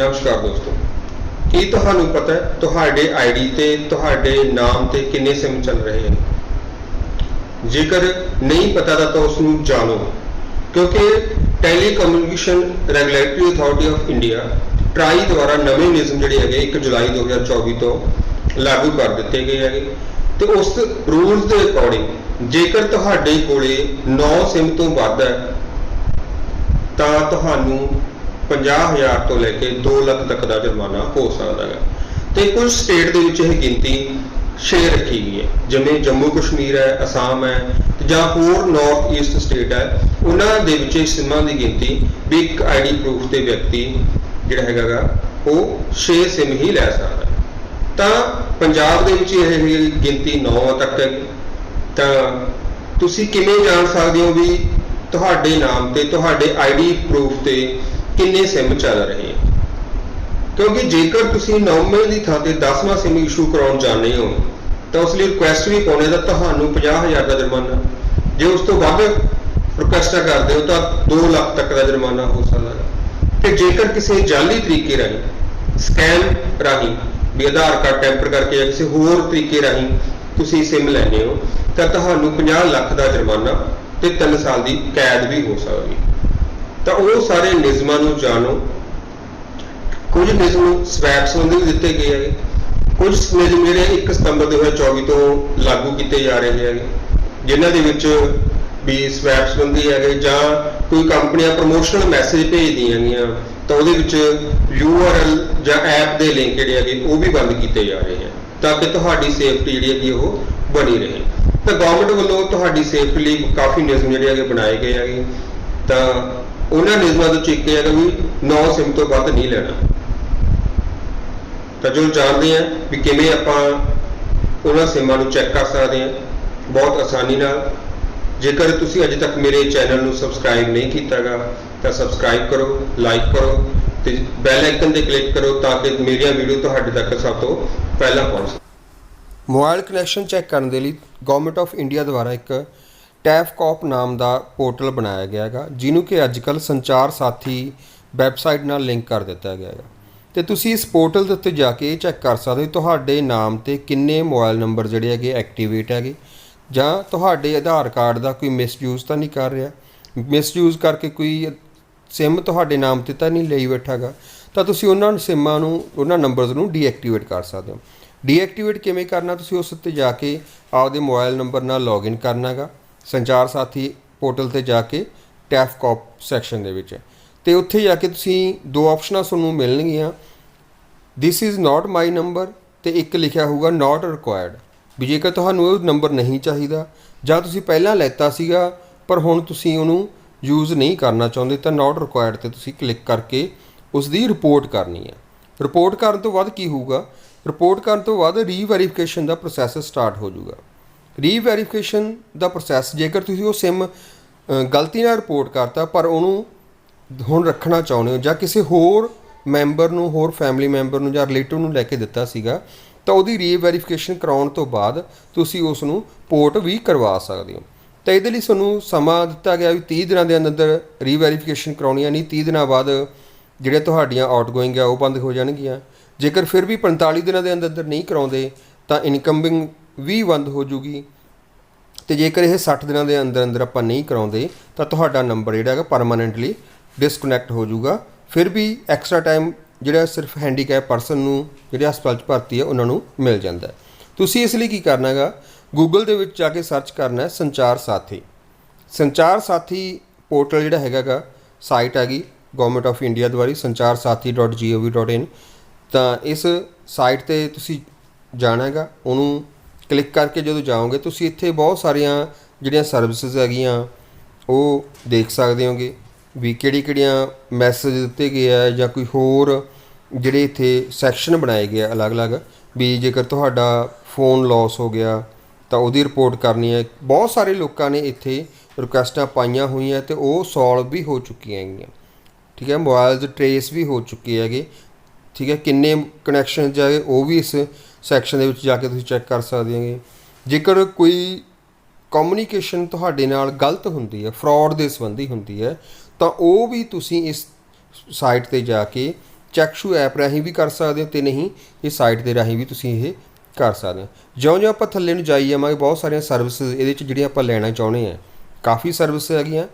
ਨਮਸਕਾਰ ਦੋਸਤੋ, ਕੀ ਤੁਹਾਨੂੰ ਪਤਾ ਹੈ ਤੁਹਾਡੇ ਆਈਡੀ ਤੇ, ਤੁਹਾਡੇ ਨਾਮ ਤੇ ਕਿੰਨੇ ਸਿਮ ਚੱਲ ਰਹੇ ਹਨ? ਜੇਕਰ ਨਹੀਂ ਪਤਾ ਤਾਂ ਤਾਂ ਉਸ ਨੂੰ ਜਾਣੋ, ਕਿਉਂਕਿ telecommunication regulatory authority of India TRAI ਦੁਆਰਾ ਨਵੇਂ ਨਿਯਮ ਜਿਹੜੇ ਹੈਗੇ 1 ਜੁਲਾਈ 2024 ਤੋਂ ਲਾਗੂ ਕਰ ਦਿੱਤੇ ਗਏ ਹੈਗੇ ਤੇ ਉਸ ਰੂਲਸ ਦੇ ਅਕੋਰਡਿੰਗ ਜੇਕਰ ਤੁਹਾਡੇ ਕੋਲੇ 9 ਸਿਮ ਤੋਂ ਵੱਧ ਹੈ, ਤਾਂ ਤੁਹਾਨੂੰ 50000 ਤੋਂ ਲੈ ਕੇ 2 ਲੱਖ ਤੱਕ ਦਾ ਜੁਰਮਾਨਾ ਹੋ ਸਕਦਾ ਹੈ। ਤੇ ਕੁਝ ਸਟੇਟ ਦੇ ਵਿੱਚ ਇਹ ਗਿਣਤੀ ਛੇ ਰੱਖੀ ਗਈ ਹੈ। ਜਿਵੇਂ ਜੰਮੂ ਕਸ਼ਮੀਰ ਹੈ ਅਸਾਮ ਹੈ ਜਾਂ ਹੋਰ ਨਾਰਥ ਈਸਟ ਸਟੇਟ ਹੈ ਉਹਨਾਂ ਦੇ ਵਿੱਚ ਇਹ ਸਿਮਾਂ ਦੀ ਗਿਣਤੀ ਵੀ ਇੱਕ ਆਈਡੀ ਪ੍ਰੂਫ ਤੇ ਵਿਅਕਤੀ ਜਿਹੜਾ ਹੈਗਾ ਗਾ, ਉਹ 6 ਸਿਮ ਹੀ ਲੈ ਸਕਦਾ ਤਾਂ ਪੰਜਾਬ ਦੇ ਵਿੱਚ ਇਹ ਗਿਣਤੀ 9 ਤੱਕ ਹੈ। ਤਾਂ ਤੁਸੀਂ ਕਿਵੇਂ ਜਾਣ ਸਕਦੇ ਹੋ ਵੀ ਤੁਹਾਡੇ ਨਾਮ ਤੇ ਤੁਹਾਡੇ ਆਈਡੀ ਪ੍ਰੂਫ ਤੇ ਕਿੰਨੇ ਸਿਮ ਚੱਲ ਰਹੇ ਆ? ਕਿਉਂਕਿ ਜੇਕਰ ਤੁਸੀਂ ਨੌਵੇਂ ਦੀ ਥਾਂ ਤੇ 10ਵਾਂ ਸਿਮ ਇਸ਼ੂ ਕਰਾਉਣ ਜਾਂਦੇ ਹੋ, ਤਾਂ ਉਸ ਲਈ ਰਿਕੁਐਸਟ ਵੀ ਪਾਉਣੇ ਦਾ ਤੁਹਾਨੂੰ 50000 ਦਾ ਜੁਰਮਾਨਾ। ਜੇ ਉਸ ਤੋਂ ਵੱਧ ਰਿਕੁਐਸਟਾਂ ਕਰਦੇ ਹੋ, ਤਾਂ 2 ਲੱਖ ਤੱਕ ਦਾ ਜੁਰਮਾਨਾ ਹੋ ਸਕਦਾ ਹੈ। ਤੇ ਜੇਕਰ ਕਿਸੇ ਜਾਲੀ ਤਰੀਕੇ ਰਾਹੀਂ ਸਕੈਮ ਰਾਹੀਂ, ਵੀ ਆਧਾਰ ਕਾਰਡ ਟੈਂਪਰ ਕਰਕੇ ਜਾਂ ਕਿਸੇ ਹੋਰ ਤਰੀਕੇ ਰਾਹੀਂ ਤੁਸੀਂ ਸਿਮ ਲੈਂਦੇ ਹੋ, ਤਾਂ ਤੁਹਾਨੂੰ 50 ਲੱਖ ਦਾ ਜੁਰਮਾਨਾ ਤੇ 3 ਸਾਲ ਦੀ ਕੈਦ ਵੀ ਹੋ ਸਕਦੀ ਹੈ। ਤਾਂ ਉਹ ਸਾਰੇ ਨਿਯਮਾਂ ਨੂੰ ਜਾਣੋ। ਕੁਝ ਨਿਯਮ ਸਵੈਪ ਸੰਬੰਧੀ ਵੀ ਦਿੱਤੇ ਗਏ ਹੈਗੇ। ਕੁਝ ਨਿਯਮ ਜਿਹੜੇ 1 ਸਤੰਬਰ 2024 ਤੋਂ ਲਾਗੂ ਕੀਤੇ ਜਾ ਰਹੇ ਹੈਗੇ। ਜਿਨ੍ਹਾਂ ਦੇ ਵਿੱਚ ਵੀ ਸਵੈਪ ਸੰਬੰਧੀ ਹੈਗੇ ਜਾਂ ਕੋਈ ਕੰਪਨੀਆਂ ਪ੍ਰੋਮੋਸ਼ਨਲ ਮੈਸੇਜ ਭੇਜਦੀਆਂ ਹੈਗੀਆਂ, ਤਾਂ ਉਹਦੇ ਵਿੱਚ URL ਜਾਂ ਐਪ ਦੇ ਲਿੰਕ ਜਿਹੜੇ ਹੈਗੇ, ਉਹ ਵੀ ਬੰਦ ਕੀਤੇ ਜਾ ਰਹੇ ਹਨ ਤਾਂ ਕਿ ਤੁਹਾਡੀ ਸੇਫਟੀ ਜਿਹੜੀ ਹੈਗੀ, ਉਹ ਬਣੀ ਰਹੇ। ਤਾਂ ਗਵਰਨਮੈਂਟ ਵੱਲੋਂ ਤੁਹਾਡੀ ਸੇਫਟੀ ਲਈ ਕਾਫੀ ਨਿਯਮ ਜਿਹੜੇ ਹੈਗੇ, ਬਣਾਏ ਗਏ ਹੈਗੇ। ਤਾਂ ਉਹਨਾਂ ਨਿਯਮਾਂ ਤੋਂ ਇੱਕ ਇਹ ਹੈਗਾ ਵੀ 9 ਸਿਮ ਤੋਂ ਵੱਧ ਨਹੀਂ ਲੈਣਾ। ਤਾਂ ਜੋ ਜਾਣਦੇ ਆ ਵੀ ਕਿਵੇਂ ਆਪਾਂ ਉਹਨਾਂ ਸਿਮਾਂ ਨੂੰ ਚੈੱਕ ਕਰ ਸਕਦੇ ਆ, ਬਹੁਤ ਆਸਾਨੀ ਨਾਲ। ਜੇਕਰ ਤੁਸੀਂ ਅਜੇ ਤੱਕ ਮੇਰੇ ਚੈਨਲ ਨੂੰ ਸਬਸਕ੍ਰਾਈਬ ਨਹੀਂ ਕੀਤਾਗਾ, ਤਾਂ ਸਬਸਕ੍ਰਾਈਬ ਕਰੋ ਲਾਈਕ ਕਰੋ ਤੇ ਬੈਲ ਆਈਕਨ ਤੇ ਕਲਿੱਕ ਕਰੋ ਤਾਂ ਕਿ ਮੇਰੀਆਂ ਵੀਡੀਓ ਤੁਹਾਡੇ ਤੱਕ ਸਭ ਤੋਂ ਪਹਿਲਾਂ ਪਹੁੰਚ ਸਕੇ। ਮੋਬਾਈਲ ਕਨੈਕਸ਼ਨ ਚੈੱਕ ਕਰਨ ਦੇ ਲਈ ਗਵਰਨਮੈਂਟ ਆਫ ਇੰਡੀਆ ਦੁਆਰਾ ਇੱਕ ਟੈਫਕੌਪ ਨਾਮ ਦਾ ਪੋਰਟਲ ਬਣਾਇਆ ਗਿਆ ਹੈਗਾ, ਜਿਹਨੂੰ ਕਿ ਅੱਜਕੱਲ ਸੰਚਾਰ ਸਾਥੀ ਵੈਬਸਾਈਟ ਨਾਲ ਲਿੰਕ ਕਰ ਦਿੱਤਾ ਗਿਆ ਹੈਗਾ। ਤੇ ਤੁਸੀਂ ਇਸ ਪੋਰਟਲ ਦੇ ਉੱਤੇ ਜਾ ਕੇ ਇਹ ਚੈੱਕ ਕਰ ਸਕਦੇ ਹੋ, ਤੁਹਾਡੇ ਨਾਮ ਤੇ ਕਿੰਨੇ ਮੋਬਾਈਲ ਨੰਬਰ ਜਿਹੜੇ ਹੈਗੇ ਐਕਟੀਵੇਟ ਹੈਗੇ, ਜਾਂ ਤੁਹਾਡੇ ਆਧਾਰ ਕਾਰਡ ਦਾ ਕੋਈ ਮਿਸਯੂਜ਼ ਤਾਂ ਨਹੀਂ ਕਰ ਰਿਹਾ। ਮਿਸਯੂਜ਼ ਕਰਕੇ ਕੋਈ ਸਿਮ ਤੁਹਾਡੇ ਨਾਮ ਤੇ ਤਾਂ ਨਹੀਂ ਲਈ ਬੈਠਾਗਾ ਤਾਂ ਤੁਸੀਂ ਉਹਨਾਂ ਸਿਮਾਂ ਨੂੰ, ਉਹਨਾਂ ਨੰਬਰਸ ਨੂੰ ਡੀਐਕਟੀਵੇਟ ਕਰ ਸਕਦੇ ਹੋ। ਡੀਐਕਟੀਵੇਟ ਕਿਵੇਂ ਕਰਨਾ, ਤੁਸੀਂ ਉਸ ਉੱਤੇ ਜਾ ਕੇ ਆਪਦੇ ਮੋਬਾਈਲ ਨੰਬਰ ਨਾਲ ਲੌਗਇਨ ਕਰਨਾਗਾ ਸੰਚਾਰ ਸਾਥੀ ਪੋਰਟਲ ਤੇ ਜਾ ਕੇ ਟੈਫਕੌਪ ਸੈਕਸ਼ਨ ਦੇ ਵਿੱਚ ਤੇ ਉੱਥੇ ਜਾ ਕੇ ਤੁਸੀਂ ਦੋ ਆਪਸ਼ਨਾਂ ਤੁਹਾਨੂੰ ਮਿਲਣਗੀਆਂ। This is not my number ਤੇ ਇੱਕ ਲਿਖਿਆ ਹੋਊਗਾ ਨਾਟ ਰਿਕੁਆਇਰਡ ਵੀ ਜੇਕਰ ਤੁਹਾਨੂੰ ਉਹ ਨੰਬਰ ਨਹੀਂ ਚਾਹੀਦਾ ਜਾਂ ਤੁਸੀਂ ਪਹਿਲਾਂ ਲੈਤਾ ਸੀਗਾ ਪਰ ਹੁਣ ਤੁਸੀਂ ਉਹਨੂੰ ਯੂਜ਼ ਨਹੀਂ ਕਰਨਾ ਚਾਹੁੰਦੇ ਤਾਂ ਨਾਟ ਰਿਕੁਆਇਰਡ ਤੇ ਤੁਸੀਂ ਕਲਿੱਕ ਕਰਕੇ ਉਸ ਦੀ ਰਿਪੋਰਟ ਕਰਨੀ ਹੈ। ਰਿਪੋਰਟ ਕਰਨ ਤੋਂ ਬਾਅਦ ਕੀ ਹੋਊਗਾ? ਰਿਪੋਰਟ ਕਰਨ ਤੋਂ ਬਾਅਦ ਰੀਵੈਰੀਫਿਕੇਸ਼ਨ ਦਾ ਪ੍ਰੋਸੈਸ ਸਟਾਰਟ ਹੋ ਜਾਊਗਾ। ਰੀਵੈਰੀਫਿਕੇਸ਼ਨ ਦਾ ਪ੍ਰੋਸੈਸ ਜੇਕਰ ਤੁਸੀਂ ਉਹ ਸਿਮ ਗਲਤੀ ਨਾਲ ਰਿਪੋਰਟ ਕਰਤਾ, ਪਰ ਉਹਨੂੰ ਹੁਣ ਰੱਖਣਾ ਚਾਹੁੰਦੇ ਹੋ ਜਾਂ ਕਿਸੇ ਹੋਰ ਮੈਂਬਰ ਨੂੰ, ਹੋਰ ਫੈਮਿਲੀ ਮੈਂਬਰ ਨੂੰ ਜਾਂ ਰਿਲੇਟਿਵ ਨੂੰ ਲੈ ਕੇ ਦਿੱਤਾ ਸੀਗਾ, ਤਾਂ ਉਹਦੀ ਰੀਵੈਰੀਫਿਕੇਸ਼ਨ ਕਰਾਉਣ ਤੋਂ ਬਾਅਦ ਤੁਸੀਂ ਉਸ ਨੂੰ ਪੋਰਟ ਵੀ ਕਰਵਾ ਸਕਦੇ ਹੋ। ਤਾਂ ਇਹਦੇ ਲਈ ਤੁਹਾਨੂੰ ਸਮਾਂ ਦਿੱਤਾ ਗਿਆ ਵੀ 30 ਦਿਨਾਂ ਦੇ ਅੰਦਰ ਰੀਵੈਰੀਫਿਕੇਸ਼ਨ ਕਰਾਉਣੀ ਹੈ ਨਹੀਂ 30 ਦਿਨਾਂ ਬਾਅਦ ਜਿਹੜੇ ਤੁਹਾਡੀਆਂ ਆਊਟਗੋਇੰਗ ਆ, ਉਹ ਬੰਦ ਹੋ ਜਾਣਗੀਆਂ। ਜੇਕਰ ਫਿਰ ਵੀ 45 ਦਿਨਾਂ ਦੇ ਅੰਦਰ ਅੰਦਰ ਨਹੀਂ ਕਰਾਉਂਦੇ, ਤਾਂ ਇਨਕਮਿੰਗ ਵੀ ਬੰਦ ਹੋ ਜੂਗੀ। ਤੇ ਜੇਕਰ ਇਹ 60 ਦਿਨਾਂ ਦੇ ਅੰਦਰ ਅੰਦਰ ਆਪਾਂ ਨਹੀਂ ਕਰਾਉਂਦੇ, ਤਾਂ ਤੁਹਾਡਾ ਨੰਬਰ ਜਿਹੜਾ ਹੈਗਾ ਪਰਮਾਨੈਂਟਲੀ ਡਿਸਕਨੈਕਟ ਹੋ ਜਾਊਗਾ ਫਿਰ ਵੀ ਐਕਸਟਰਾ ਟਾਈਮ ਜਿਹੜਾ ਸਿਰਫ ਹੈਂਡੀਕੈਪ ਪਰਸਨ ਨੂੰ ਜਿਹੜੇ ਹਸਪਤਾਲ 'ਚ ਭਰਤੀ ਹੈ, ਉਹਨਾਂ ਨੂੰ ਮਿਲ ਜਾਂਦਾ ਤੁਸੀਂ ਇਸ ਲਈ ਕੀ ਕਰਨਾ ਹੈਗਾ? ਗੂਗਲ ਦੇ ਵਿੱਚ ਜਾ ਕੇ ਸਰਚ ਕਰਨਾ ਹੈ ਸੰਚਾਰ ਸਾਥੀ। ਸੰਚਾਰ ਸਾਥੀ ਪੋਰਟਲ ਜਿਹੜਾ ਹੈਗਾਗਾ ਸਾਈਟ ਹੈਗੀ ਗਵਰਨਮੈਂਟ ਆਫ ਇੰਡੀਆ ਦੁਆਰਾ ਸੰਚਾਰ ਸਾਥੀ.gov.in ਤਾਂ ਇਸ ਸਾਈਟ ਤੇ ਤੁਸੀਂ ਜਾਣਾ ਹੈਗਾ, ਉਹਨੂੰ ਕਲਿੱਕ ਕਰਕੇ ਜਦੋਂ ਜਾਓਗੇ, ਤੁਸੀਂ ਇੱਥੇ ਬਹੁਤ ਸਾਰੀਆਂ ਜਿਹੜੀਆਂ ਸਰਵਿਸਿਜ਼ ਹੈਗੀਆਂ, ਉਹ ਦੇਖ ਸਕਦੇ ਹੋਗੇ ਵੀ ਕਿਹੜੀ ਕਿਹੜੀਆਂ ਮੈਸੇਜ ਦਿੱਤੇ ਗਏ ਆ ਜਾਂ ਕੋਈ ਹੋਰ ਜਿਹੜੇ ਇੱਥੇ ਸੈਕਸ਼ਨ ਬਣਾਏ ਗਏ ਆ ਅਲੱਗ-ਅਲੱਗ, ਵੀ ਜੇਕਰ ਤੁਹਾਡਾ ਫੋਨ ਲਾਸ ਹੋ ਗਿਆ, ਤਾਂ ਉਹਦੀ ਰਿਪੋਰਟ ਕਰਨੀ ਹੈ। ਬਹੁਤ ਸਾਰੇ ਲੋਕਾਂ ਨੇ ਇੱਥੇ ਰਿਕੁਐਸਟਾਂ ਪਾਈਆਂ ਹੋਈਆਂ ਤੇ ਉਹ ਸੋਲਵ ਵੀ ਹੋ ਚੁੱਕੀਆਂ ਹੈਗੀਆਂ। ਠੀਕ ਹੈ ਮੋਬਾਈਲਸ ਟਰੇਸ ਵੀ ਹੋ ਚੁੱਕੇ ਹੈਗੇ। ਠੀਕ ਹੈ, ਕਿੰਨੇ ਕਨੈਕਸ਼ਨ ਜਾਏ ਉਹ ਵੀ ਇਸ ਸੈਕਸ਼ਨ ਦੇ ਵਿੱਚ ਜਾ ਕੇ ਤੁਸੀਂ ਚੈੱਕ ਕਰ ਸਕਦੇ ਹੋਗੇ। ਜੇਕਰ ਕੋਈ ਕਮਿਊਨੀਕੇਸ਼ਨ ਤੁਹਾਡੇ ਨਾਲ ਗਲਤ ਹੁੰਦੀ ਹੈ ਫਰਾਡ ਦੇ ਸੰਬੰਧੀ ਹੁੰਦੀ ਹੈ, ਤਾਂ ਉਹ ਵੀ ਤੁਸੀਂ ਇਸ ਸਾਈਟ ਤੇ ਜਾ ਕੇ ਚੈਕਸ਼ੂ ਐਪ ਰਾਹੀਂ ਵੀ ਕਰ ਸਕਦੇ ਹੋ ਤੇ ਨਹੀਂ ਇਹ ਸਾਈਟ ਦੇ ਰਾਹੀਂ ਵੀ ਤੁਸੀਂ ਇਹ ਕਰ ਸਕਦੇ ਹੋ। ਜਿਉਂ-ਜਿਉਂ ਆਪਾਂ ਥੱਲੇ ਨੂੰ ਜਾਈ ਜਾਵਾਂਗੇ, ਬਹੁਤ ਸਾਰੀਆਂ ਸਰਵਿਸਿਜ਼ ਇਹਦੇ ਵਿੱਚ ਜਿਹੜੀਆਂ ਆਪਾਂ ਲੈਣਾ ਚਾਹੁੰਦੇ ਆ ਕਾਫੀ ਸਰਵਿਸ ਹੈਗੀਆਂ,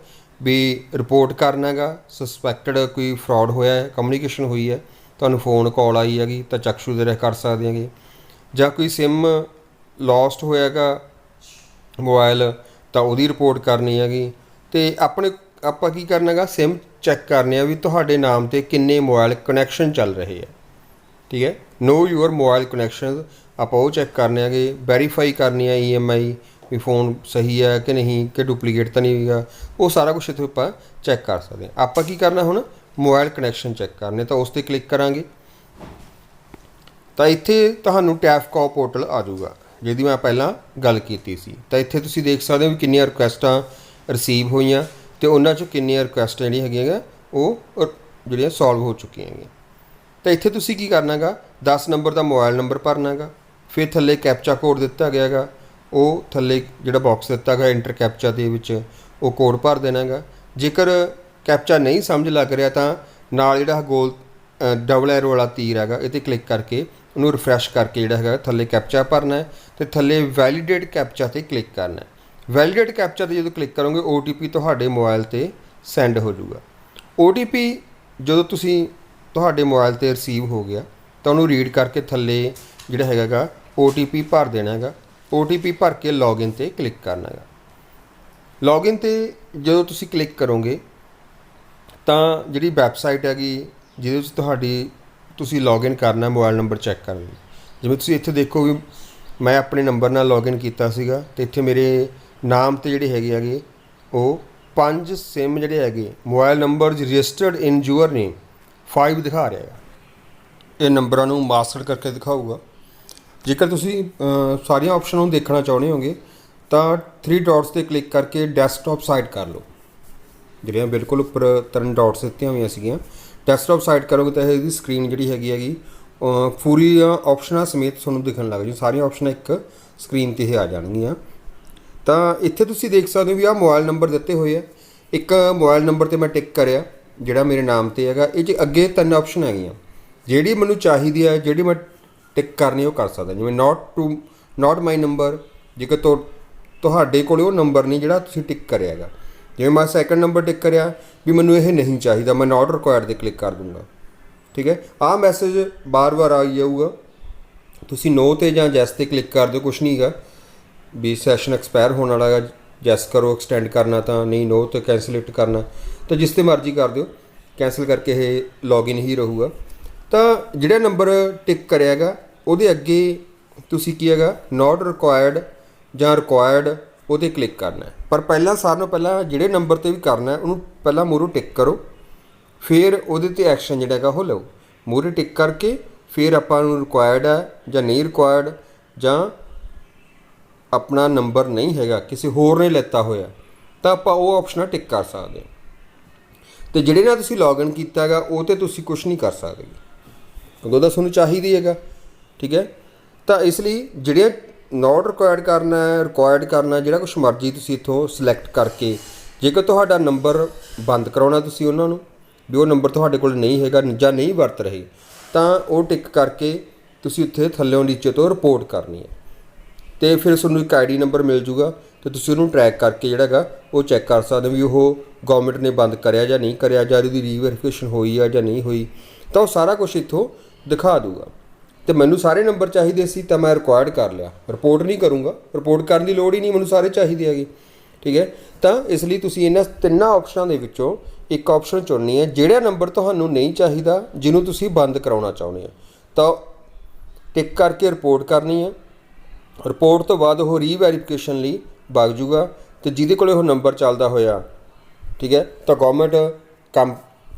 ਵੀ ਰਿਪੋਰਟ ਕਰਨਾ ਹੈਗਾ ਸਸਪੈਕਟਡ ਕੋਈ ਫਰਾਡ ਹੋਇਆ ਹੈ ਕਮਿਊਨੀਕੇਸ਼ਨ ਹੋਈ ਹੈ, ਤੁਹਾਨੂੰ ਫੋਨ ਕਾਲ ਆਈ ਹੈਗੀ, ਤਾਂ ਚੈਕਸ਼ੂ ਦੇ ਰਾਹੀਂ ਕਰ ਸਕਦੇ ਹਾਂਗੇ। ਜਾਂ ਕੋਈ ਸਿਮ ਲੌਸਟ ਹੋਇਆਗਾ ਮੋਬਾਈਲ ਤਾਂ ਉਹਦੀ ਰਿਪੋਰਟ ਕਰਨੀ ਹੈਗੀ। ਅਤੇ ਆਪਣੇ, ਆਪਾਂ ਕੀ ਕਰਨਾ ਹੈਗਾ ਸਿਮ ਚੈੱਕ ਕਰਨੇ ਆ ਵੀ ਤੁਹਾਡੇ ਨਾਮ ਤੇ ਕਿੰਨੇ ਮੋਬਾਈਲ ਕਨੈਕਸ਼ਨ ਚੱਲ ਰਹੇ ਆ। ਠੀਕ ਹੈ? ਨੋ ਯੂਅਰ ਮੋਬਾਈਲ ਕਨੈਕਸ਼ਨਸ ਆਪਾਂ ਉਹ ਚੈੱਕ ਕਰਨੇ ਆਗੇ ਵੈਰੀਫਾਈ ਕਰਨੀ ਹੈ ਈਐਮਆਈ ਵੀ ਫੋਨ ਸਹੀ ਹੈ ਕਿ ਨਹੀਂ, ਕਿ ਡੁਪਲੀਕੇਟ ਤਾਂ ਨਹੀਂ ਹੋਈਗਾ ਉਹ ਸਾਰਾ ਕੁਝ ਇੱਥੇ ਆਪਾਂ ਚੈੱਕ ਕਰ ਸਕਦੇ ਹਾਂ ਆਪਾਂ ਕੀ ਕਰਨਾ ਹੁਣ? ਮੋਬਾਈਲ ਕਨੈਕਸ਼ਨ ਚੈੱਕ ਕਰਨੇ, ਤਾਂ ਉਸ ਤੇ ਕਲਿੱਕ ਕਰਾਂਗੇ। ਤਾਂ ਇੱਥੇ ਤੁਹਾਨੂੰ ਟੈਫਕੋ ਪੋਰਟਲ ਆ ਜਾਊਗਾ, ਜਿਹਦੀ ਮੈਂ ਪਹਿਲਾਂ ਗੱਲ ਕੀਤੀ ਸੀ। ਤਾਂ ਇੱਥੇ ਤੁਸੀਂ ਦੇਖ ਸਕਦੇ ਹੋ ਵੀ ਕਿੰਨੀਆਂ ਰਿਕੁਐਸਟਾਂ ਰਿਸੀਵ ਹੋਈਆਂ ਤੇ ਉਹਨਾਂ ਚੋਂ ਕਿੰਨੀਆਂ ਰਿਕੁਐਸਟਾਂ ਜਿਹੜੀਆਂ ਹੈਗੀਆਂ ਉਹ ਜਿਹੜੀਆਂ ਸੋਲਵ ਹੋ ਚੁੱਕੀਆਂ ਹੈਗੀਆਂ। ਤਾਂ ਇੱਥੇ ਤੁਸੀਂ ਕੀ ਕਰਨਾਗਾ? 10 ਨੰਬਰ ਦਾ ਮੋਬਾਈਲ ਨੰਬਰ ਭਰਨਾਗਾ, ਫਿਰ ਥੱਲੇ ਕੈਪਚਾ ਕੋਡ ਦਿੱਤਾ ਗਿਆ ਹੈਗਾ ਉਹ ਥੱਲੇ ਜਿਹੜਾ ਬਾਕਸ ਦਿੱਤਾ ਗਿਆ ਇੰਟਰ ਕੈਪਚਾ ਦੇ ਵਿੱਚ, ਉਹ ਕੋਡ ਭਰ ਦੇਣਾਗਾ। ਜੇਕਰ ਕੈਪਚਾ ਨਹੀਂ ਸਮਝ ਲੱਗ ਰਿਹਾ ਤਾਂ ਨਾਲ ਜਿਹੜਾ ਗੋਲ ਡਬਲ ਐਰੋ ਵਾਲਾ ਤੀਰ ਹੈਗਾ ਇਹ ਤੇ ਕਲਿੱਕ ਕਰਕੇ ਉਹਨੂੰ ਰਿਫਰੈਸ਼ ਕਰਕੇ ਜਿਹੜਾ ਹੈਗਾ ਥੱਲੇ ਕੈਪਚਾ ਭਰਨਾ ਹੈ ਤੇ ਥੱਲੇ ਵੈਲੀਡੇਟ ਕੈਪਚਾ ਤੇ ਕਲਿੱਕ ਕਰਨਾ ਹੈ। ਵੈਲੀਡੇਟ ਕੈਪਚਾ ਤੇ ਜਦੋਂ ਕਲਿੱਕ ਕਰੋਗੇ OTP ਤੁਹਾਡੇ ਮੋਬਾਈਲ ਤੇ ਸੈਂਡ ਹੋ ਜਾਊਗਾ। OTP ਜਦੋਂ ਤੁਸੀਂ ਤੁਹਾਡੇ ਮੋਬਾਈਲ ਤੇ ਰਿਸੀਵ ਹੋ ਗਿਆ, ਤਾਂ ਉਹਨੂੰ ਰੀਡ ਕਰਕੇ ਥੱਲੇ ਜਿਹੜਾ ਹੈਗਾਗਾ OTP ਭਰ ਦੇਣਾ ਹੈਗਾ। OTP ਭਰ ਕੇ ਲੌਗਇਨ ਤੇ ਕਲਿੱਕ ਕਰਨਾ ਹੈਗਾ। ਲੌਗਇਨ ਤੇ ਜਦੋਂ ਤੁਸੀਂ ਕਲਿੱਕ ਕਰੋਗੇ, ਤਾਂ ਜਿਹੜੀ ਵੈਬਸਾਈਟ ਹੈਗੀ, ਜਿਹਦੇ ਵਿੱਚ ਤੁਹਾਡੀ ਤੁਸੀਂ ਲੌਗਇਨ ਕਰਨਾ ਮੋਬਾਈਲ ਨੰਬਰ ਚੈੱਕ ਕਰਨ ਲਈ। ਜਿਵੇਂ ਤੁਸੀਂ ਇੱਥੇ ਦੇਖੋ ਵੀ ਮੈਂ ਆਪਣੇ ਨੰਬਰ ਨਾਲ ਲੌਗਇਨ ਕੀਤਾ ਸੀਗਾ ਤੇ ਇੱਥੇ ਮੇਰੇ ਨਾਮ ਤੇ ਜਿਹੜੇ ਹੈਗੇ ਹੈਗੇ, ਉਹ ਪੰਜ ਸਿਮ ਜਿਹੜੇ ਹੈਗੇ mobile number registered in your name 5 ਦਿਖਾ ਰਿਹਾ ਹੈ। ਇਹ ਨੰਬਰਾਂ ਨੂੰ ਮਾਸਟਰ ਕਰਕੇ ਦਿਖਾਊਗਾ। ਜੇਕਰ ਤੁਸੀਂ ਸਾਰੀਆਂ ਆਪਸ਼ਨ ਨੂੰ ਦੇਖਣਾ ਚਾਹੁੰਦੇ ਹੋਗੇ, ਤਾਂ 3 ਡਾਟਸ ਤੇ ਕਲਿੱਕ ਕਰਕੇ ਡੈਸਕਟਾਪ ਸਾਈਡ ਕਰ ਲਓ। ਜਿਹੜੀਆਂ ਬਿਲਕੁਲ ਉੱਪਰ ਤਿੰਨ ਡਾਟਸ ਦਿੱਤੀਆਂ ਹੋਈਆਂ ਸੀਗੀਆਂ। ਡੈਸਕਟਾਪ ਸਾਈਡ ਕਰੋਗੇ ਤਾਂ ਇਹਦੀ ਸਕਰੀਨ ਜਿਹੜੀ ਹੈਗੀ ਹੈਗੀ ਅ, ਪੂਰੀ ਆਪਸ਼ਨਾਂ ਸਮੇਤ ਤੁਹਾਨੂੰ ਦਿਖਣ ਲੱਗ ਜੂ ਸਾਰੀਆਂ ਆਪਸ਼ਨਾਂ ਇੱਕ ਸਕਰੀਨ ਤੇ ਹੀ ਆ ਜਾਣਗੀਆਂ। ਤਾਂ ਇੱਥੇ ਤੁਸੀਂ ਦੇਖ ਸਕਦੇ ਹੋ ਵੀ ਆਹ ਮੋਬਾਈਲ ਨੰਬਰ ਦਿੱਤੇ ਹੋਏ ਆ। ਇੱਕ ਮੋਬਾਈਲ ਨੰਬਰ ਤੇ ਮੈਂ ਟਿਕ ਕਰਿਆ ਜਿਹੜਾ ਮੇਰੇ ਨਾਮ ਤੇ ਹੈਗਾ। ਇਹ 'ਚ ਅੱਗੇ ਤਿੰਨ ਆਪਸ਼ਨ ਹੈਗੀਆਂ। ਜਿਹੜੀ ਮੈਨੂੰ ਚਾਹੀਦੀ ਹੈ ਜਿਹੜੀ ਮੈਂ ਟਿਕ ਕਰਨੀ ਉਹ ਕਰ ਸਕਦਾ। ਜਿਵੇਂ ਨਾਟ ਟੂ ਨਾਟ ਮਾਈ ਨੰਬਰ ਜੇਕਰ ਤੁ ਤੁਹਾਡੇ ਕੋਲ ਉਹ ਨੰਬਰ ਨਹੀਂ ਜਿਹੜਾ ਤੁਸੀਂ ਟਿਕ ਕਰਿਆ ਹੈਗਾ। ਜਿਵੇਂ ਮੈਂ ਸੈਕੰਡ ਨੰਬਰ ਟਿਕ ਕਰਿਆ ਵੀ ਮੈਨੂੰ ਇਹ ਨਹੀਂ ਚਾਹੀਦਾ, ਮੈਂ ਨਾਟ ਰਿਕੁਆਇਰਡ ਤੇ ਕਲਿੱਕ ਕਰ ਦੂੰਗਾ ਠੀਕ ਹੈ? ਆਹ ਮੈਸੇਜ ਬਾਰ-ਬਾਰ ਆ ਜਾਊਗਾ। ਤੁਸੀਂ ਨੋ ਤੇ ਜਾਂ ਜੈਸ ਤੇ ਕਲਿੱਕ ਕਰ ਦਿਓ, ਕੁਛ ਨਹੀਂਗਾ ਵੀ ਸੈਸ਼ਨ ਐਕਸਪਾਇਰ ਹੋਣ ਵਾਲਾ ਹੈ ਜੈਸ ਕਰੋ ਐਕਸਟੈਂਡ ਕਰਨਾ ਤਾਂ, ਨਹੀਂ ਨੋ ਤੇ ਕੈਂਸਲੇਟ ਕਰਨਾ। ਤਾਂ ਜਿਸ ਤੇ ਮਰਜ਼ੀ ਕਰ ਦਿਓ ਕੈਂਸਲ ਕਰਕੇ ਇਹ ਲੌਗਇਨ ਹੀ ਰਹੂਗਾ। ਤਾਂ ਜਿਹੜਾ ਨੰਬਰ ਟਿਕ ਕਰਿਆਗਾ ਉਹਦੇ ਅੱਗੇ ਤੁਸੀਂ ਕੀ ਹੈਗਾ ਨਾਟ ਰਿਕੁਆਇਰਡ ਜਾਂ ਰਿਕੁਆਇਰਡ ਉਹਤੇ ਕਲਿੱਕ ਕਰਨਾ ਪਰ ਪਹਿਲਾਂ ਸਾਰਿਆਂ ਨੂੰ ਪਹਿਲਾਂ ਜਿਹੜੇ ਨੰਬਰ ਤੇ ਵੀ ਕਰਨਾ ਉਹਨੂੰ ਪਹਿਲਾਂ ਮੂਹਰੋਂ ਟਿਕ ਕਰੋ, ਫਿਰ ਉਹਦੇ ਤੇ ਐਕਸ਼ਨ ਜਿਹੜਾ ਹੈਗਾ ਉਹ ਲਓ। ਮੂਹਰੇ ਟਿਕ ਕਰਕੇ ਫਿਰ ਆਪਾਂ ਨੂੰ ਰਿਕੁਆਇਰਡ ਹੈ ਜਾਂ ਨਹੀਂ ਰਿਕੁਆਇਰਡ ਜਾਂ ਆਪਣਾ ਨੰਬਰ ਨਹੀਂ ਹੈਗਾ, ਕਿਸੇ ਹੋਰ ਨੇ ਲੈਤਾ ਹੋਇਆ, ਤਾਂ ਆਪਾਂ ਉਹ ਆਪਸ਼ਨਾਂ ਟਿਕ ਕਰ ਸਕਦੇ ਹਾਂ। ਤੇ ਜਿਹੜੇ ਨਾਲ ਤੁਸੀਂ ਲੌਗਇਨ ਕੀਤਾ ਹੈਗਾ, ਉਹ ਤੇ ਤੁਸੀਂ ਕੁਝ ਨਹੀਂ ਕਰ ਸਕਦੇ। ਕਿਉਂਕਿ ਉਹਦਾ ਤੁਹਾਨੂੰ ਚਾਹੀਦੀ ਹੈਗਾ, ਠੀਕ ਹੈ? ਤਾਂ ਇਸ ਲਈ ਜਿਹੜੇ ਨਾਟ ਰਿਕੁਆਇਰਡ ਕਰਨਾ ਹੈ ਰਿਕੁਆਇਰਡ ਕਰਨਾ ਜਿਹੜਾ ਕੁਝ ਮਰਜ਼ੀ ਤੁਸੀਂ ਇੱਥੋਂ ਸਿਲੈਕਟ ਕਰਕੇ, ਜੇਕਰ ਤੁਹਾਡਾ ਨੰਬਰ ਬੰਦ ਕਰਾਉਣਾ ਤੁਸੀਂ ਉਹਨਾਂ ਨੂੰ, ਵੀ ਉਹ ਨੰਬਰ ਤੁਹਾਡੇ ਕੋਲ ਨਹੀਂ ਹੈਗਾ ਜਾਂ ਨਹੀਂ ਵਰਤ ਰਹੇ, ਤਾਂ ਉਹ ਟਿਕ ਕਰਕੇ ਤੁਸੀਂ ਉੱਥੇ ਥੱਲੇੋਂ ਨੀਚੇ ਤੋਂ ਰਿਪੋਰਟ ਕਰਨੀ ਹੈ। ਤੇ ਫਿਰ ਤੁਹਾਨੂੰ ਇੱਕ ਆਈਡੀ ਨੰਬਰ ਮਿਲ ਜੂਗਾ, ਤੇ ਤੁਸੀਂ ਉਹਨੂੰ ਟਰੈਕ ਕਰਕੇ ਜਿਹੜਾ ਹੈਗਾ, ਉਹ ਚੈੱਕ ਕਰ ਸਕਦੇ ਹੋ ਵੀ ਉਹ ਗਵਰਨਮੈਂਟ ਨੇ ਬੰਦ ਕਰਿਆ ਜਾਂ ਨਹੀਂ ਕਰਿਆ, ਜਾਂ ਉਹਦੀ ਰੀਵੈਰੀਫਿਕੇਸ਼ਨ ਹੋਈ ਆ ਜਾਂ ਨਹੀਂ ਹੋਈ, ਤਾਂ ਉਹ ਸਾਰਾ ਕੁਝ ਇੱਥੋਂ ਦਿਖਾ ਦੂਗਾ। ਤੇ ਮੈਨੂੰ ਸਾਰੇ ਨੰਬਰ ਚਾਹੀਦੇ ਸੀ ਤਾਂ ਮੈਂ ਰਿਕੁਆਇਰਡ ਕਰ ਲਿਆ। ਰਿਪੋਰਟ ਨਹੀਂ ਕਰੂੰਗਾ। ਰਿਪੋਰਟ ਕਰਨ ਦੀ ਲੋੜ ਹੀ ਨਹੀਂ, ਮੈਨੂੰ ਸਾਰੇ ਚਾਹੀਦੇ ਹੈਗੇ। ਠੀਕ ਹੈ? ਤਾਂ ਇਸ ਲਈ ਤੁਸੀਂ ਇਹਨਾਂ ਤਿੰਨਾਂ ਆਪਸ਼ਨਾਂ ਦੇ ਵਿੱਚੋਂ ਇੱਕ ਆਪਸ਼ਨ ਚੁਣਨੀ ਹੈ, ਜਿਹੜਾ ਨੰਬਰ ਤੁਹਾਨੂੰ ਨਹੀਂ ਚਾਹੀਦਾ, ਜਿਹਨੂੰ ਤੁਸੀਂ ਬੰਦ ਕਰਾਉਣਾ ਚਾਹੁੰਦੇ ਹੋ। ਤਾਂ ਟਿਕ ਕਰਕੇ ਰਿਪੋਰਟ ਕਰਨੀ ਹੈ। ਰਿਪੋਰਟ ਤੋਂ ਬਾਅਦ ਉਹ ਰੀਵੈਰੀਫਿਕੇਸ਼ਨ ਲਈ ਵਗ ਜੂਗਾ ਤੇ ਜਿਹਦੇ ਕੋਲੇ ਉਹ ਨੰਬਰ ਚੱਲਦਾ ਹੋਇਆ, ਠੀਕ ਹੈ? ਤਾਂ ਗਵਰਨਮੈਂਟ ਕੰਮ,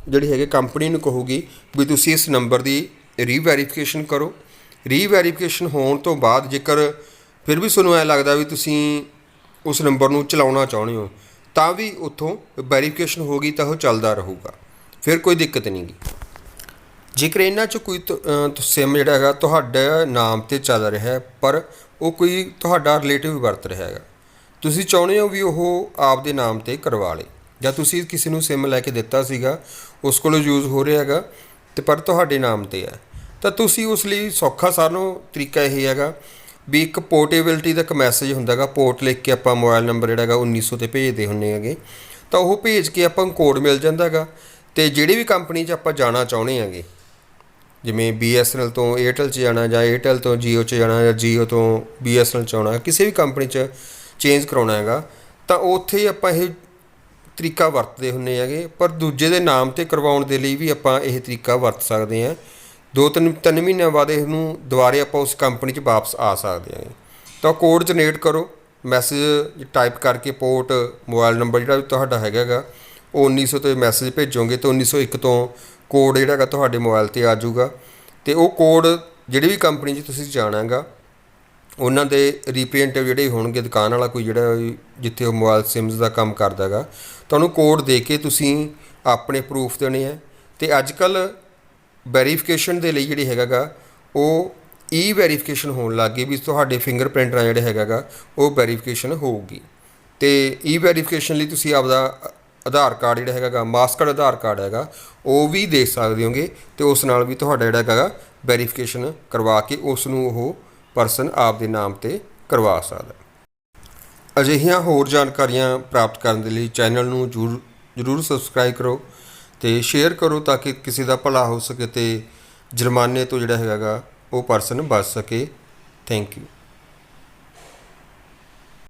ਜਿਹੜੀ ਹੈਗੇ ਕੰਪਨੀ ਨੂੰ ਕਹੂਗੀ ਵੀ ਤੁਸੀਂ ਇਸ ਨੰਬਰ ਦੀ ਰੀਵੈਰੀਫਿਕੇਸ਼ਨ ਕਰੋ। ਰੀਵੈਰੀਫਿਕੇਸ਼ਨ ਹੋਣ ਤੋਂ ਬਾਅਦ ਜੇਕਰ ਫਿਰ ਵੀ ਤੁਹਾਨੂੰ ਐ ਲੱਗਦਾ ਵੀ ਤੁਸੀਂ ਉਸ ਨੰਬਰ ਨੂੰ ਚਲਾਉਣਾ ਚਾਹੁੰਦੇ ਹੋ, ਤਾਂ ਵੀ ਉੱਥੋਂ ਵੈਰੀਫਿਕੇਸ਼ਨ ਹੋ ਗਈ ਤਾਂ ਉਹ ਚੱਲਦਾ ਰਹੂਗਾ। ਫਿਰ ਕੋਈ ਦਿੱਕਤ ਨਹੀਂ ਗੀ। ਜੇਕਰ ਇਹਨਾਂ ਚ ਕੋਈ ਸਿਮ ਜਿਹੜਾ ਹੈਗਾ ਤੁਹਾਡੇ ਨਾਮ ਤੇ ਚੱਲ ਰਿਹਾ ਹੈ, ਪਰ ਉਹ ਕੋਈ ਤੁਹਾਡਾ ਰਿਲੇਟਿਵ ਵਰਤ ਰਿਹਾ ਹੈਗਾ, ਤੁਸੀਂ ਚਾਹੁੰਦੇ ਹੋ ਵੀ ਉਹ ਆਪਦੇ ਨਾਮ ਤੇ ਕਰਵਾ ਲੇ, ਜਾਂ ਤੁਸੀਂ ਕਿਸੇ ਨੂੰ ਸਿਮ ਲੈ ਕੇ ਦਿੱਤਾ ਸੀਗਾ, ਉਸ ਕੋਲੋਂ ਯੂਜ਼ ਹੋ ਰਿਹਾ ਹੈਗਾ, ਤੇ ਪਰ ਤੁਹਾਡੇ ਨਾਮ ਤੇ ਹੈ। ਤਾਂ ਤੁਸੀਂ ਉਸ ਲਈ ਸੌਖਾ ਸਾਨੂੰ ਤਰੀਕਾ ਇਹ ਹੈਗਾ ਵੀ ਇੱਕ ਪੋਰਟੇਬਿਲਟੀ ਦਾ ਇੱਕ ਮੈਸੇਜ ਹੁੰਦਾਗਾ ਪੋਰਟ ਲਿਖ ਕੇ ਆਪਾਂ ਮੋਬਾਈਲ ਨੰਬਰ ਜਿਹੜਾ ਹੈਗਾ 1900 ਤੇ ਭੇਜਦੇ ਹੁੰਨੇ ਹੈਗੇ। ਤਾਂ ਉਹ ਭੇਜ ਕੇ ਆਪਾਂ ਨੂੰ ਕੋਡ ਮਿਲ ਜਾਂਦਾਗਾ ਤੇ ਜਿਹੜੀ ਵੀ ਕੰਪਨੀ 'ਚ ਆਪਾਂ ਜਾਣਾ ਚਾਹੁੰਦੇ ਹੈਗੇ, ਜਿਵੇਂ BSNL ਤੋਂ Airtel 'ਚ ਜਾਣਾ ਜਾਂ Airtel ਤੋਂ Jio 'ਚ ਜਾਣਾ ਜਾਂ Jio ਤੋਂ BSNL 'ਚ ਆਉਣਾ, ਕਿਸੇ ਵੀ ਕੰਪਨੀ 'ਚ ਚੇਂਜ ਕਰਾਉਣਾ ਹੈਗਾ, ਤਾਂ ਉੱਥੇ ਆਪਾਂ ਇਹ ਤਰੀਕਾ ਵਰਤਦੇ ਹੁੰਨੇ ਹੈਗੇ, ਪਰ ਦੂਜੇ ਦੇ ਨਾਮ ਤੇ ਕਰਵਾਉਣ ਦੇ ਲਈ ਵੀ ਆਪਾਂ ਇਹ ਤਰੀਕਾ ਵਰਤ ਸਕਦੇ ਹਾਂ। ਦੋ ਤਿੰਨ ਤਿੰਨ ਮਹੀਨਿਆਂ ਬਾਅਦ ਇਸ ਨੂੰ ਦੁਬਾਰੇ ਆਪਾਂ ਉਸ ਕੰਪਨੀ 'ਚ ਵਾਪਸ ਆ ਸਕਦੇ ਹਾਂ ਤਾਂ ਕੋਡ ਜਨਰੇਟ ਕਰੋ, ਮੈਸੇਜ ਟਾਈਪ ਕਰਕੇ ਪੋਰਟ, ਮੋਬਾਈਲ ਨੰਬਰ ਜਿਹੜਾ ਵੀ ਤੁਹਾਡਾ ਹੈਗਾ ਗਾ ਉਹ 1900 ਤੇ ਮੈਸੇਜ ਭੇਜੋਗੇ ਤਾਂ 1901 ਤੋਂ ਕੋਡ ਜਿਹੜਾ ਹੈਗਾ ਤੁਹਾਡੇ ਮੋਬਾਈਲ ਤੇ ਆ ਜਾਊਗਾ। ਤੇ ਉਹ ਕੋਡ ਜਿਹੜੀ ਵੀ ਕੰਪਨੀ 'ਚ ਤੁਸੀਂ ਜਾਣਾ ਹੈਗਾ ਉਹਨਾਂ ਦੇ ਰਿਪਰੈਜ਼ੈਂਟੇਟਿਵ ਜਿਹੜੇ ਹੋਣਗੇ, ਦੁਕਾਨ ਵਾਲਾ ਕੋਈ ਜਿਹੜਾ ਜਿੱਥੇ ਉਹ ਮੋਬਾਈਲ ਸਿਮਸ ਦਾ ਕੰਮ ਕਰਦਾ ਹੈਗਾ ਤੁਹਾਨੂੰ ਕੋਡ ਦੇ ਕੇ ਤੁਸੀਂ ਆਪਣੇ ਪ੍ਰੂਫ ਦੇਣੇ ਆ। ਤੇ ਅੱਜ ਕੱਲ ਵੈਰੀਫਿਕੇਸ਼ਨ ਦੇ ਲਈ ਜਿਹੜੀ ਹੈਗਾਗਾ, ਉਹ ਈ ਵੈਰੀਫਿਕੇਸ਼ਨ ਹੋਣ ਲੱਗ ਗਈ ਵੀ ਤੁਹਾਡੇ ਫਿੰਗਰਪ੍ਰਿੰਟ ਨਾਲ ਜਿਹੜੇ ਹੈਗਾਗਾ, ਉਹ ਵੈਰੀਫਿਕੇਸ਼ਨ ਹੋਊਗੀ। ਤੇ ਈ ਵੈਰੀਫਿਕੇਸ਼ਨ ਲਈ ਤੁਸੀਂ ਆਪਦਾ ਆਧਾਰ ਕਾਰਡ ਜਿਹੜਾ ਹੈਗਾਗਾ ਮਾਸਕਡ ਆਧਾਰ ਕਾਰਡ ਹੈਗਾ, ਉਹ ਵੀ ਦੇ ਸਕਦੇ ਹੋਗੇ ਤੇ ਉਸ ਨਾਲ ਵੀ ਤੁਹਾਡਾ ਜਿਹੜਾ ਹੈਗਾ ਵੈਰੀਫਿਕੇਸ਼ਨ ਕਰਵਾ ਕੇ ਉਸ ਨੂੰ ਉਹ ਪਰਸਨ ਆਪ ਦੇ ਨਾਮ ਤੇ ਕਰਵਾ ਸਕਦਾ। ਅਜਿਹੀਆਂ ਹੋਰ ਜਾਣਕਾਰੀਆਂ ਪ੍ਰਾਪਤ ਕਰਨ ਦੇ ਲਈ ਚੈਨਲ ਨੂੰ ਜਰੂਰ ਜਰੂਰ ਸਬਸਕ੍ਰਾਈਬ ਕਰੋ। ਤੇ ਸ਼ੇਅਰ ਕਰੋ ਤਾਂ ਕਿ ਕਿਸੇ ਦਾ ਭਲਾ ਹੋ ਸਕੇ ਤੇ ਜੁਰਮਾਨੇ ਤੋਂ ਜਿਹੜਾ ਹੈਗਾ ਗਾ, ਉਹ ਪਰਸਨ ਬਚ ਸਕੇ। Thank you